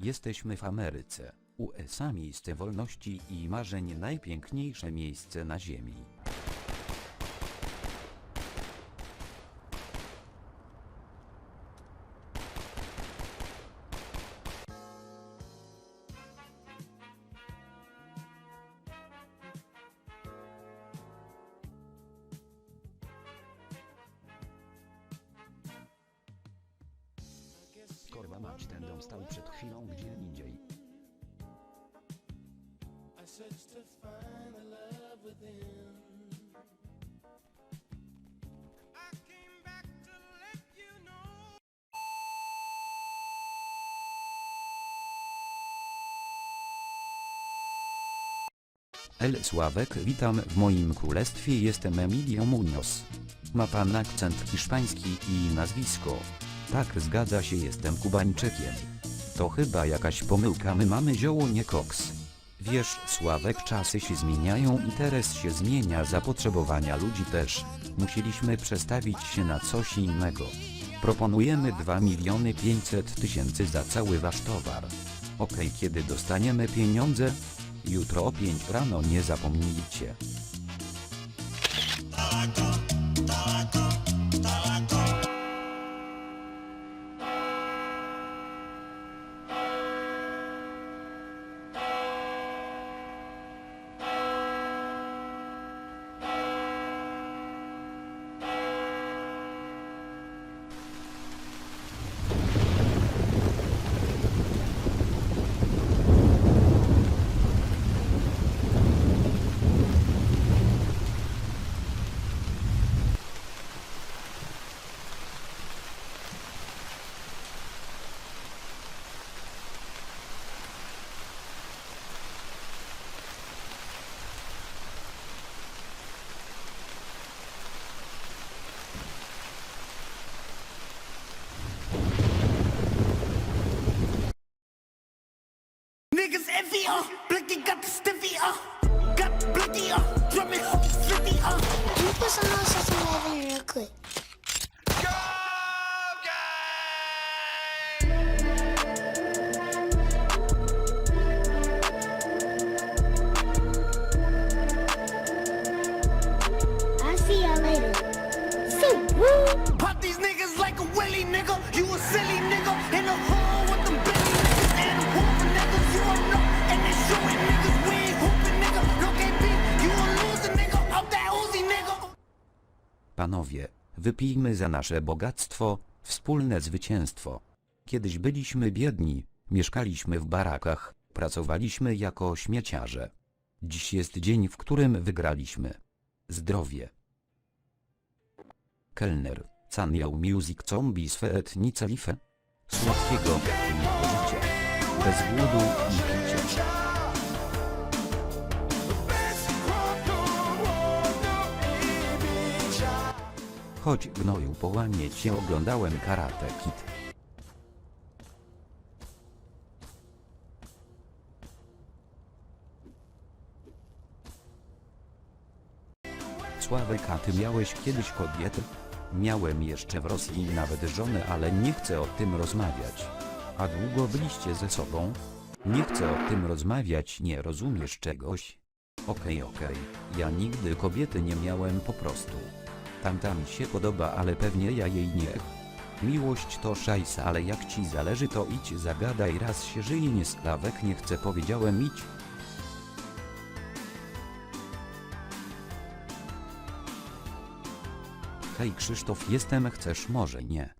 Jesteśmy w Ameryce. USA miejsce wolności i marzeń najpiękniejsze miejsce na ziemi. Korwa mać ten dom stał przed chwilą find the love within. El Sławek, witam w moim królestwie, jestem Emilio Munoz. Ma pan akcent hiszpański i nazwisko. Tak, zgadza się, jestem Kubańczykiem. To chyba jakaś pomyłka, my mamy zioło, nie koks. Wiesz, Sławek, czasy się zmieniają, interes się zmienia, zapotrzebowania ludzi też. Musieliśmy przestawić się na coś innego. Proponujemy 2 miliony 500 tysięcy za cały wasz towar. Okej, kiedy dostaniemy pieniądze? Jutro o 5 rano nie zapomnijcie. Wypijmy za nasze bogactwo, wspólne zwycięstwo. Kiedyś byliśmy biedni, mieszkaliśmy w barakach, pracowaliśmy jako śmieciarze. Dziś jest dzień, w którym wygraliśmy. Zdrowie. Kelner, Caniał Music Zombie Sweet Nicelife. Słodkiego. Bez głodu i picia. Chodź gnoju połamie cię oglądałem Karate Kid. Sławek, a ty miałeś kiedyś kobietę? Miałem jeszcze w Rosji nawet żonę, ale nie chcę o tym rozmawiać. A długo byliście ze sobą? Nie chcę o tym rozmawiać, nie rozumiesz czegoś? Okej, okej, ja nigdy kobiety nie miałem po prostu. Tamta mi się podoba, ale pewnie ja jej nie. Miłość to szajsa, ale jak ci zależy to idź zagadaj raz się żyje nie sklawek nie chcę powiedziałem idź. Hej Krzysztof jestem chcesz może nie.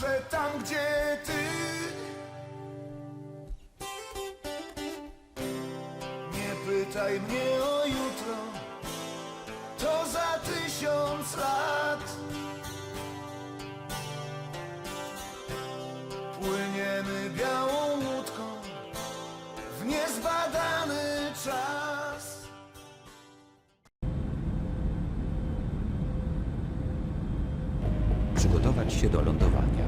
zawsze tam, gdzie ty. Nie pytaj mnie przygotować się do lądowania.